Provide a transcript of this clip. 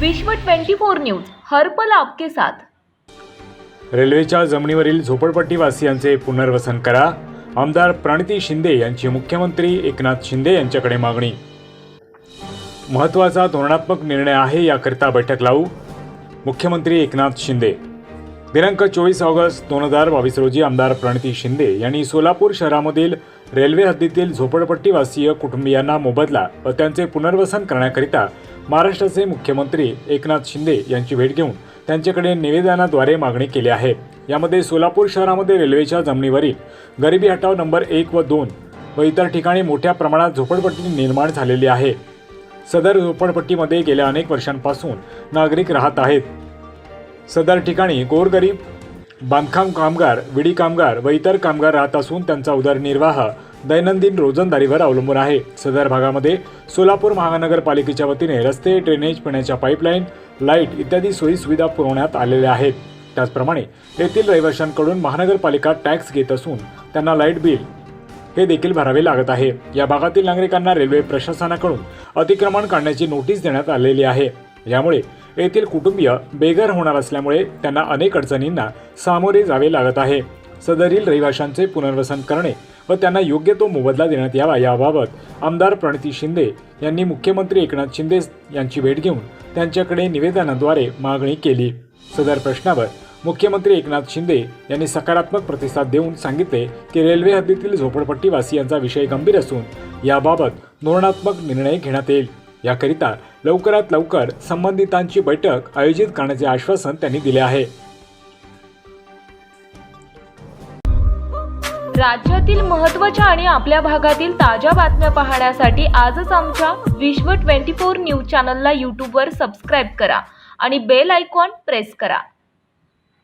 विश्व 24 न्यूज हर्पल आपके साथ. रेल्वेच्या जमिनीवरील झोपडपट्टीवासियांचे पुनर्वसन करा. आमदार प्रणिती शिंदे यांची मुख्यमंत्री एकनाथ शिंदे यांच्याकडे मागणी. महत्त्वाचा धोरणात्मक निर्णय आहे याकरिता बैठक लावू. मुख्यमंत्री एकनाथ शिंदे. दिनांक चोवीस ऑगस्ट दोन हजार बावीस रोजी आमदार प्रणिती शिंदे यांनी सोलापूर शहरामधील रेल्वे हद्दीतील झोपडपट्टीवासीय कुटुंबियांना मोबदला व त्यांचे पुनर्वसन करण्याकरिता महाराष्ट्राचे मुख्यमंत्री एकनाथ शिंदे यांची भेट घेऊन त्यांच्याकडे निवेदनाद्वारे मागणी केली आहे. यामध्ये सोलापूर शहरामध्ये रेल्वेच्या जमिनीवरील गरिबी हटाव नंबर एक व दोन व इतर ठिकाणी मोठ्या प्रमाणात झोपडपट्टी निर्माण झालेली आहे. सदर झोपडपट्टीमध्ये गेल्या अनेक वर्षांपासून नागरिक राहत आहेत. सदर ठिकाणी गोरगरीब बांधकाम कामगार विडी कामगार व इतर कामगार राहत असून त्यांचा उदरनिर्वाह दैनंदिन रोजंदारीवर अवलंबून आहे. सदर भागामध्ये सोलापूर महानगरपालिकेच्या वतीने रस्ते ड्रेनेज पिण्याच्या पाईपलाईन लाइट इत्यादी सोयी सुविधा पुरवण्यात आलेल्या आहेत. त्याचप्रमाणे येथील रहिवाशांकडून महानगरपालिका टॅक्स घेत असून त्यांना लाइट बिल हे देखील भरावे लागत आहे. या भागातील नागरिकांना रेल्वे प्रशासनाकडून अतिक्रमण काढण्याची नोटीस देण्यात आलेली आहे. यामुळे येथील कुटुंबीय बेघर होणार असल्यामुळे त्यांना अनेक अडचणींना सामोरे जावे लागत आहे. सदरील रहिवाशांचे पुनर्वसन करणे व त्यांना योग्य तो मोबदला देण्यात यावा याबाबत आमदार प्रणिती शिंदे यांनी मुख्यमंत्री एकनाथ शिंदे यांची भेट घेऊन त्यांच्याकडे निवेदनाद्वारे मागणी केली. सदर प्रश्नावर मुख्यमंत्री एकनाथ शिंदे यांनी सकारात्मक प्रतिसाद देऊन सांगितले की रेल्वे हद्दीतील झोपडपट्टीवासियांचा विषय गंभीर असून याबाबत धोरणात्मक निर्णय घेण्यात येईल. याकरिता लवकरात लवकर संबंधितांची बैठक आयोजित करण्याचे आश्वासन त्यांनी दिले आहे. राज्यातील महत्त्वाच्या आणि आपल्या भागातील ताज्या बातम्या पाहण्यासाठी आजच आमच्या विश्व 24 न्यूज चॅनलला यूट्यूबवर सबस्क्राईब करा आणि बेल आयकॉन प्रेस करा.